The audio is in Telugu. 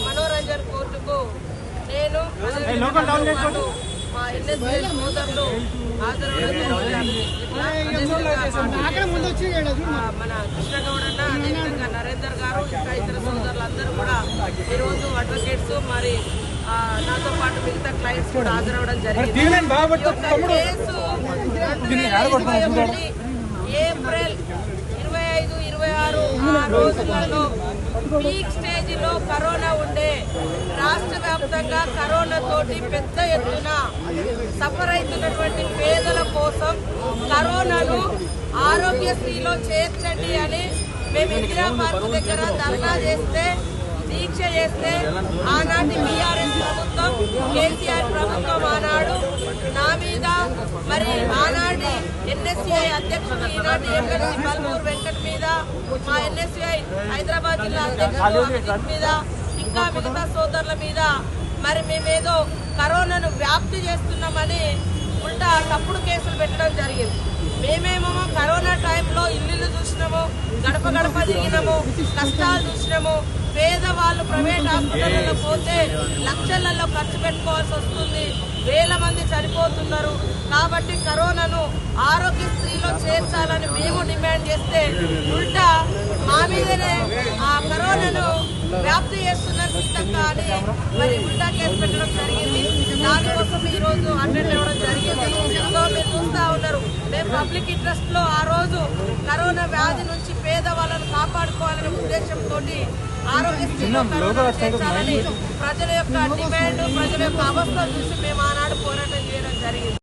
మనోరంజన్ కోర్టుకు నేను మా ఎన్ఎస్ఏ సోదరులు మన కృష్ణగౌడన్న అదేవిధంగా నరేందర్ గారు ఇంకా ఇతర సోదరులందరూ కూడా ఈరోజు అడ్వకేట్స్ మరి నాతో పాటు మిగతా క్లయింట్స్ కూడా హాజరవడం జరిగింది కేసు ఇరవై ఆ రోజులలో పీక్ స్టేజ్లో కరోనా ఉండే రాష్ట్ర వ్యాప్తంగా కరోనా తోటి పెద్ద ఎత్తున సఫర్ అవుతున్నటువంటి పేదల కోసం కరోనాను ఆరోగ్యశ్రీలో చేర్చండి అని మేము ఇందిరా పార్క్ దగ్గర ధర్నా చేస్తే దీక్ష చేస్తే ఆనాటి బీఆర్ఎస్ ప్రభుత్వం కేసీఆర్ ప్రభుత్వం ఆనాడు నా మీద మరి ఆనాటి ఎన్ఎస్సిఐ అధ్యక్షుడు ఈనాటి ఎమ్మెల్సీ బల్మూరు వెంకట్ మీద మా ఎన్ఎస్సిఐ హైదరాబాద్ జిల్లా అధ్యక్షుడు మీద ఇంకా మిగతా సోదరుల మీద. మరి మేమేదో కరోనాను వ్యాప్తి చేస్తున్నామని ఉల్టా తప్పుడు కేసులు పెట్టడం జరిగింది. మేమేమో కరోనా టైంలో ఇల్లు చూసినాము గడప గడప తిరిగినాము కష్టాలు చూసినాము. పేదవాళ్ళు ప్రైవేట్ హాస్పిటల్లో పోతే లక్షలలో ఖర్చు పెట్టుకోవాల్సి వస్తుంది. వేల మంది చనిపోతున్నారు. కాబట్టి కరోనాను ఆరోగ్యశ్రీలో చేర్చాలని మేము డిమాండ్ చేస్తే ఉల్టా మా మీదనే ఆ కరోనాను వ్యాప్తి చేస్తున్నారు సీతక్క అని మరి ఉల్టా కేసు పెట్టడం జరిగింది. దానికోసం ఈ రోజు అటెండ్ అవ్వడం జరిగింది. సో మీరు చూస్తా ఉన్నారు. మేము పబ్లిక్ ఇంట్రెస్ట్లో ఆ రోజు కరోనా వ్యాధి నుంచి పేదవాళ్ళను కాపాడుకోవాలనే ఉద్దేశంతో ఆరోగ్యశ్రీలో కరోనా చేర్చాలని ప్రజల యొక్క డిమాండ్ ప్రజల యొక్క అవస్థ చూసి మేము ఆనాడు